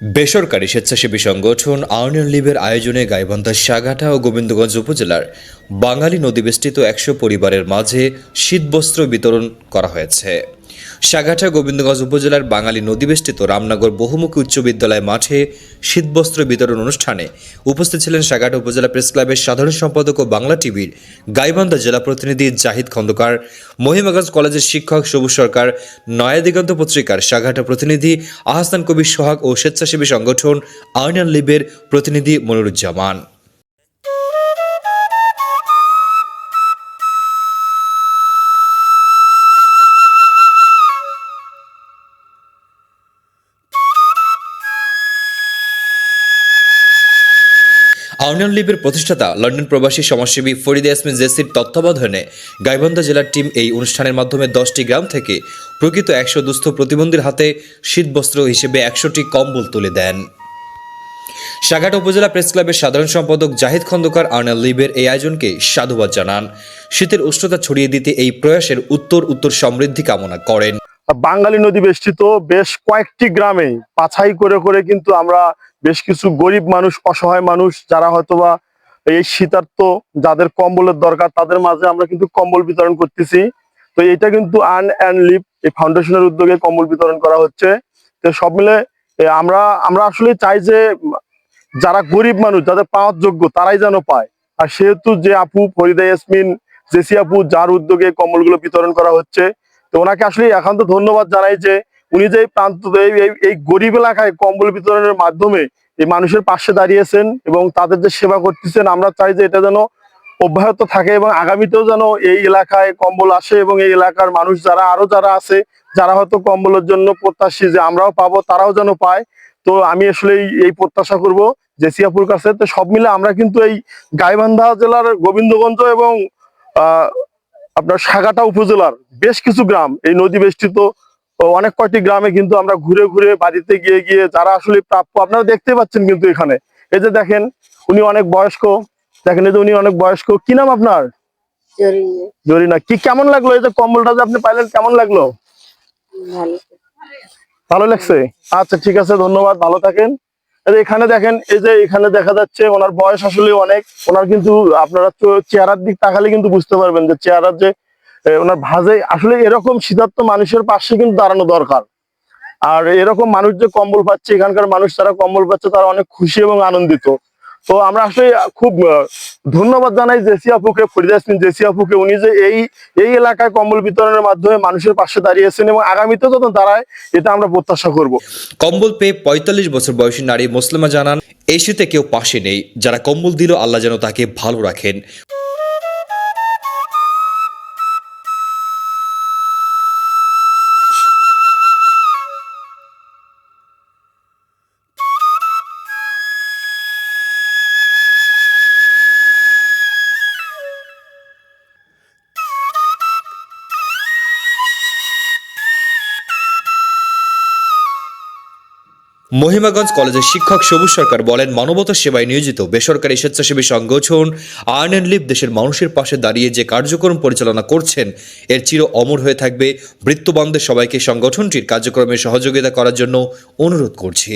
বেসরকারি স্বেচ্ছাসেবী সংগঠন আর্নিয়ন লিভের আয়োজনে গাইবান্ধা সাগাটা ও গোবিন্দগঞ্জ উপজেলার বাঙালি নদীবেষ্টিত একশো পরিবারের মাঝে শীতবস্ত্র বিতরণ করা হয়েছে। সাগাটা গোবিন্দগঞ্জ উপজেলার বাঙালি নদীবেষ্টিত রামনগর বহুমুখী উচ্চ বিদ্যালয় মাঠে শীতবস্ত্র বিতরণ অনুষ্ঠানে উপস্থিত ছিলেন সাঘাটা উপজেলা প্রেস ক্লাবের সাধারণ সম্পাদক ও বাংলা টিভির গাইবান্ধা জেলা প্রতিনিধি জাহিদ খন্দকার, মহিমাগঞ্জ কলেজের শিক্ষক সবুজ সরকার, নয়া দিগন্ত পত্রিকার সাঘাটা প্রতিনিধি আহসান কবির সোহাগ ও স্বেচ্ছাসেবী সংগঠন আর্নিয়ান লিবের প্রতিনিধি মনিরুজ্জামান। আর্নিয়ন লিবের প্রতিষ্ঠাতা লন্ডন প্রবাসী সমাজসেবী ফরিদা ইয়াসমিন জেসির তত্ত্বাবধানে গাইবান্ধা জেলার টিম এই অনুষ্ঠানের মাধ্যমে দশটি গ্রাম থেকে প্রকৃত একশো দুস্থ প্রতিবন্ধীর হাতে শীতবস্ত্র হিসেবে একশোটি কম্বল তুলে দেন। সাঘাট উপজেলা প্রেস ক্লাবের সাধারণ সম্পাদক জাহিদ খন্দকার আর্নাল লিবের এই আয়োজনকে সাধুবাদ জানান। শীতের উষ্ণতা ছড়িয়ে দিতে এই প্রয়াসের উত্তর উত্তর সমৃদ্ধি কামনা করেন। বাঙালি নদী বেষ্টিত বেশ কয়েকটি গ্রামে পাছাই করে করে কিন্তু আমরা বেশ কিছু গরিব মানুষ, অসহায় মানুষ, যারা হয়তোবা এই শীতার্থ, যাদের কম্বলের দরকার, তাদের মাঝে আমরা কিন্তু কম্বল বিতরণ করতেছি। তো এটা কিন্তু আর্ন অ্যান্ড লিভ, এই ফাউন্ডেশনের উদ্যোগে কম্বল বিতরণ করা হচ্ছে। তো সব মিলে আমরা আমরা আসলে চাই যে, যারা গরিব মানুষ, যাদের পাওয়ার যোগ্য, তারাই যেন পায়। আর সেহেতু যে আপু, ফরিদা, ইয়াসমিন, জেসি আপু, যার উদ্যোগে কম্বলগুলো বিতরণ করা হচ্ছে, তো ওনাকে আসলে একান্ত ধন্যবাদ জানাই যে উনি যে প্রান্ত এই গরিব এলাকায় কম্বল বিতরণের মাধ্যমে এই মানুষের পাশে দাঁড়িয়েছেন এবং তাদের যে সেবা করতেছেন, আমরা চাই যে এটা যেন অব্যাহত থাকে এবং আগামীতেও যেন এই এলাকায় কম্বল আসে এবং এই এলাকার মানুষ যারা, আরও যারা আছে, যারা হয়তো কম্বলের জন্য প্রত্যাশী যে আমরাও পাবো, তারাও যেন পায়। তো আমি আসলে এই- প্রত্যাশা করব জেসিয়াপুর কাছে। তো সব মিলে আমরা কিন্তু এই গাইবান্ধা জেলার গোবিন্দগঞ্জ এবং, আহ, আপনার সাগাটা উপজেলার বেশ কিছু গ্রাম, এই নদী বেষ্টিত অনেক কয়টি গ্রামে কিন্তু আমরা ঘুরে ঘুরে বাড়িতে গিয়ে গিয়ে যারা আসলে প্রাপ্য আপনারা দেখতে পাচ্ছেন কিন্তু এখানে। এই যে দেখেন উনি অনেক বয়স্ক। দেখেন এই যে উনি অনেক বয়স্ক। কি নাম আপনার? জরিনা। কি কেমন লাগল? এই যে কম্বলটা যে আপনি পাইলেন কেমন লাগল? ভালো। লাগছে? আচ্ছা ঠিক আছে ধন্যবাদ ভালো থাকেন। এখানে দেখেন এই যে এখানে দেখা যাচ্ছে ওনার বয়স আসলে অনেক। ওনার কিন্তু আপনারা তো চেহারার দিক তাকালে কিন্তু বুঝতে পারবেন যে চেহারার যে ওনার ভাজে আসলে এরকম শীতার্থ মানুষের পাশে কিন্তু দাঁড়ানো দরকার। আর এরকম মানুষ যে কম্বল পাচ্ছে, এখানকার মানুষ যারা কম্বল পাচ্ছে, তারা অনেক খুশি এবং আনন্দিত। তো আমরা আসলে খুব ধন্যবাদ জানাই জেসি আপুকে, ফরিদা ইয়াসমিন জেসি আপুকে। উনি যে এই এই এলাকায় কম্বল বিতরণের মাধ্যমে মানুষের পাশে দাঁড়িয়েছেন এবং আগামীতে যত দাঁড়ায়, এটা আমরা প্রত্যাশা করব। কম্বল পেয়ে পঁয়তাল্লিশ বছর বয়সী নারী মুসলিমা জানান এই শীতে কেউ পাশে নেই। যারা কম্বল দিল, আল্লাহ যেন তাকে ভালো রাখেন। মহিমাগঞ্জ কলেজের শিক্ষক সবুজ সরকার বলেন, মানবতা সেবায় নিয়োজিত বেসরকারি স্বেচ্ছাসেবী সংগঠন আর্ন অ্যান্ড লিভ দেশের মানুষের পাশে দাঁড়িয়ে যে কার্যক্রম পরিচালনা করছেন, এর চির অমর হয়ে থাকবে। বৃত্তবানদের সবাইকে সংগঠনটির কার্যক্রমে সহযোগিতা করার জন্য অনুরোধ করছি।